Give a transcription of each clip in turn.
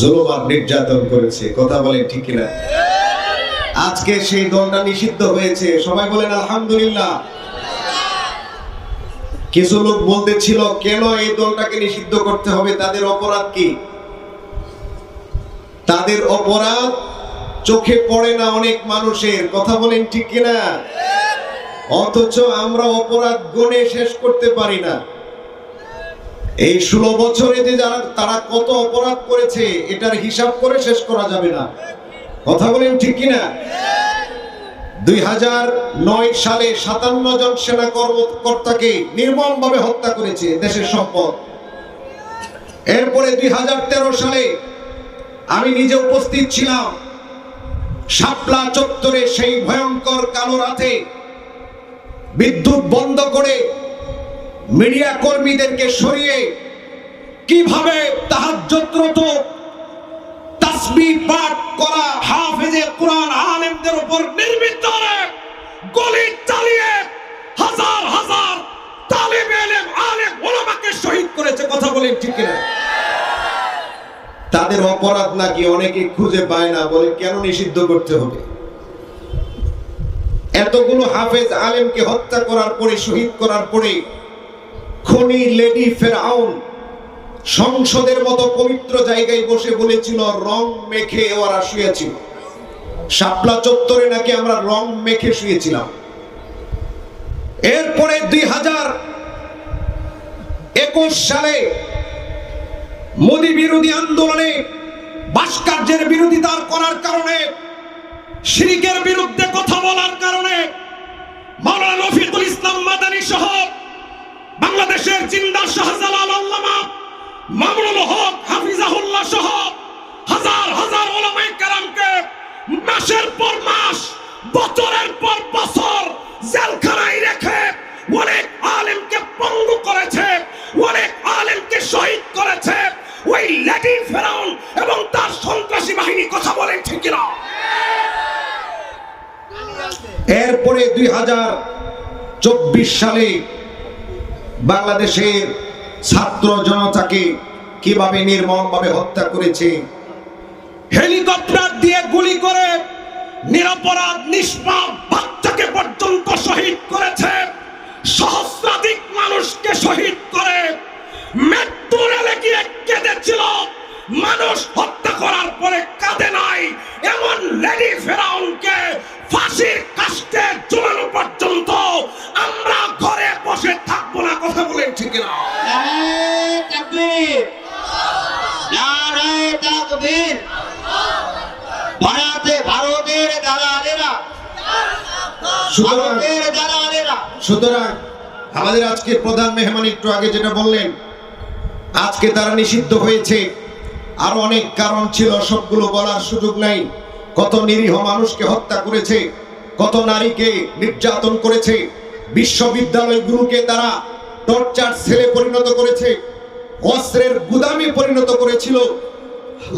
জুলুম আর নির্যাতন করেছে। কথা বলেন ঠিক কিনা? আজকে সেই দলটা নিষিদ্ধ হয়েছে। সবাই বলেন, আলহামদুলিল্লাহ। কিছু লোক বলতেছিল, কেন এই দলটাকে নিষিদ্ধ করতে হবে? তাদের অপরাধ কি? তাদের অপরাধ চোখে পড়ে না অনেক মানুষের। কথা বলেন ঠিক কিনা? অথচ আমরা অপরাধ গণে শেষ করতে পারি না। এই ষোলো বছরে যে যারা, তারা কত অপরাধ করেছে, এটার হিসাব করে শেষ করা যাবে না। কথা বলেন ঠিক কিনা? দুই হাজার নয় সালে সাতান্ন জন সেনা কর্মকর্তাকে নির্মম ভাবে হত্যা করেছে দেশের সম্পদ এরপরে দুই হাজার তেরো সালে আমি নিজে উপস্থিত ছিলাম শাপলা চত্বরে সেই ভয়ঙ্কর কালো রাতে বিদ্যুৎ বন্ধ করে মিডিয়া কর্মীদেরকে সরিয়ে কীভাবে তাহাজ্জুদরত তাসবি পাঠ করা হাফেজে কোরআন আলেমদের উপর নির্বিচারে গুলি চালিয়ে হাজার হাজার তালিব ইলম আলেম ওলামাকে শহীদ করেছে, কথা বলেন ঠিক কিনা? তাদের অপরাধ নাকি অনেকে খুঁজে পায় না বলে কেন নিষিদ্ধ করতে হবে? এতগুলো হাফেজ আলেমকে হত্যা করার পরে, শহীদ করার পরে খনি লেডি ফেরাউন সংসদের মতো পবিত্র জায়গায় বসে বলেছিল, রং মেখে ওরা শুয়েছিল। শাপলা চত্বরে নাকি আমরা রং মেখে শুয়েছিলাম। এরপরে দুই হাজার একুশ সালে মোদি বিরোধী আন্দোলনে ভাস্কর্যের বিরোধিতা করার কারণে, শিরিকের বিরুদ্ধে কথা বলার কারণে, মাওলানা রফিকুল ইসলাম মাদানী সহ বাংলাদেশের জিন্দা শাহজালাল আল্লামা মামুনুল হক হাফিজাহুল্লাহ সহ হাজার হাজার ওলামায়ে কেরামকে মাসের পর মাস, বছরের পর বছর জেলখানায় রেখে অনেক আলেমকে পঙ্গু করেছে, অনেক আলেমকে শহীদ করেছে। ওই লেডি ফেরাউন এবং তার সন্ত্রাসী বাহিনী কথা বলেন ঠিক না এরপরে দুই হাজার চব্বিশ সালে বাংলাদেশের ছাত্র জনতাকে কীভাবে নির্মমভাবে হত্যা করেছে? হেলিকপ্টার দিয়ে গুলি করে নিরপরাধ, নিষ্পাপ বাচ্চাকে পর্যন্ত শহীদ করেছে সুতরাং আমাদের আজকে প্রধান মেহমান একটু আগে যেটা বললেন আজকে তারা নিষিদ্ধ হয়েছে। আর অনেক কারণ ছিল সবগুলো বলার সুযোগ নাই। কত নিরীহ মানুষকে হত্যা করেছে কত নারীকে নির্যাতন করেছে। বিশ্ববিদ্যালয়গুলোকে তারা টর্চার ছেলে পরিণত করেছে অস্ত্রের গুদামে পরিণত করেছিল।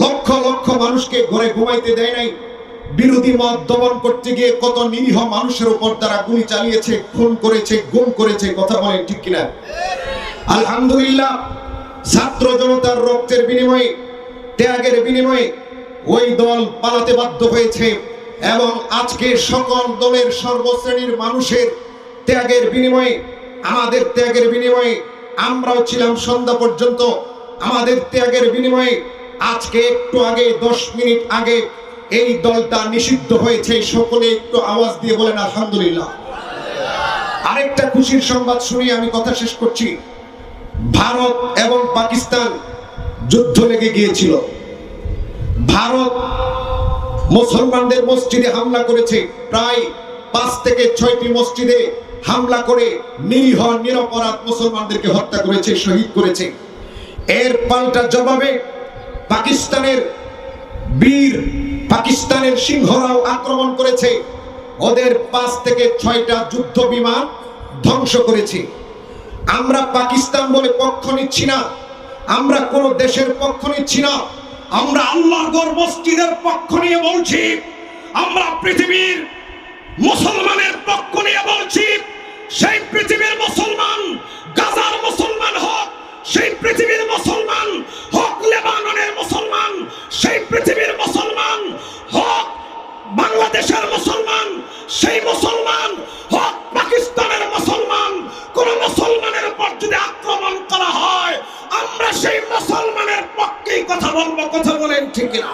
লক্ষ লক্ষ মানুষকে ঘরে ঘুমাইতে দেয় নাই। বিরোধী মত দমন করতে গিয়ে কত নিরীহ মানুষের উপর তারা গুলি চালিয়েছে, খুন করেছে, গুম করেছে, কথা বলেন ঠিক কিনা? আলহামদুলিল্লাহ, ছাত্র জনতার রক্তের বিনিময়ে, ত্যাগের বিনিময়ে ওই দল পালাতে বাধ্য হয়েছে এবং আজকে সকল দলের সর্বশ্রেণীর মানুষের ত্যাগের বিনিময়ে, আমাদের ত্যাগের বিনিময়ে আমরাও ছিলাম সন্ধ্যা পর্যন্ত, আমাদের ত্যাগের বিনিময়ে আজকে একটু আগে, দশ মিনিট আগে এই দলটা নিষিদ্ধ হয়েছে, সকলে একটু আওয়াজ দিয়ে বলেন, আলহামদুলিল্লাহ। আরেকটা খুশির সংবাদ শুনি, আমি কথা শেষ করছি। ভারত এবং পাকিস্তান যুদ্ধ লেগে গিয়েছিল। ভারত মুসলমানদের মসজিদে হামলা করেছে। প্রায় পাঁচ থেকে ছয়টি মসজিদে হামলা করে নিরীহ, নিরপরাধ মুসলমানদেরকে হত্যা করেছে, শহীদ করেছে। এর পাল্টা জবাবে পাকিস্তানের বীর পাকিস্তানের সিংহরাও আক্রমণ করেছে। ওদের পাঁচ থেকে ছয়টা যুদ্ধ বিমান ধ্বংস করেছে। আমরা পাকিস্তান বলে পক্ষ নিচ্ছি না। আমরা কোন দেশের পক্ষ নিচ্ছি না। আমরা আল্লাহর গড় মসজিদের পক্ষ নিয়ে বলছি। আমরা পৃথিবীর মুসলমানের পক্ষ নিয়ে বলছি। সেই পৃথিবীর মুসলমান, গাজার মুসলমান হোক, সেই পৃথিবীর মুসলমান হোক, লেবাননের মুসলমান, সেই পৃথিবীর কথা বলব কথা বলেন, ঠিক না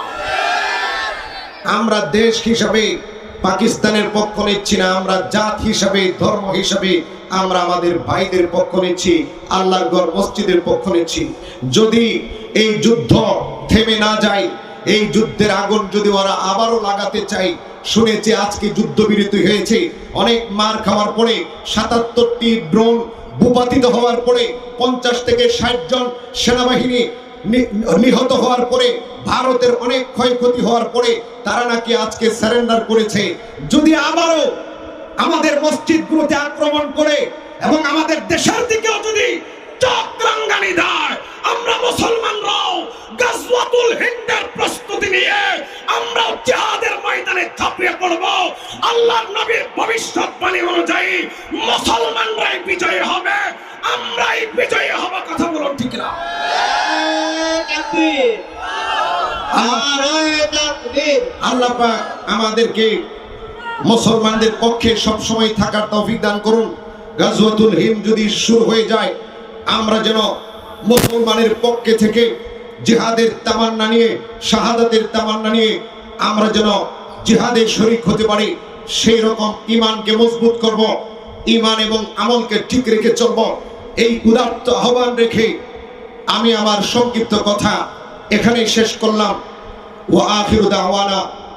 আমরা দেশ হিসাবে, পাকিস্তানের পক্ষ নিচ্ছি না, আমরা জাত হিসাবে, ধর্ম হিসাবে, আমরা আমাদের ভাইদের পক্ষ নিচ্ছি, আল্লাহর ঘর মসজিদের পক্ষ নিচ্ছি। যদি এই যুদ্ধ থেমে না যায়, এই যুদ্ধের আগুন যদি ওরা আবারও লাগাতে চায়, শুনেছি আজকে যুদ্ধবিরতি হয়েছে, অনেক মার খাওয়ার পরে সাতাত্তরটি ড্রোন ভূপাতিত হওয়ার পরে পঞ্চাশ থেকে ষাট জন সেনাবাহিনী নিহত হওয়ার পরে, ভারতের অনেক ক্ষয়ক্ষতি হওয়ার পরে, তারা নাকি আজকে সারেন্ডার করেছে। যদি আবারও আমাদের মসজিদ মসজিদগুলোতে আক্রমণ করে এবং আমাদের দেশের দিকেও যদি চক্রাঙ্গানি দেয়, আমরা মুসলমানরাও গাজওয়াতুল হিন্দের প্রস্তুতি নিয়ে আমরা জিহাদের ময়দানে ঝাঁপিয়ে পড়ব। আল্লাহর নবীর ভবিষ্যৎবাণী অনুযায়ী আল্লাহ আমাদেরকে মুসলমানদের পক্ষে সবসময় থাকার তৌফিক দান করুন। গাজওয়াতুল হিম যদি শুরু হয়ে যায়, আমরা যেন মুসলমানের পক্ষে থেকে জিহাদের তামান্না নিয়ে, শাহাদাতের তামান্না নিয়ে আমরা যেন জিহাদে শরিক হতে পারি, সেই রকম ইমানকে মজবুত করব ইমান এবং আমলকে ঠিক রেখে চলব। এই উদাত্ত আহ্বান রেখে আমি আমার সংক্ষিপ্ত কথা এখানেই শেষ করলাম। ও আখির দাওয়ানা।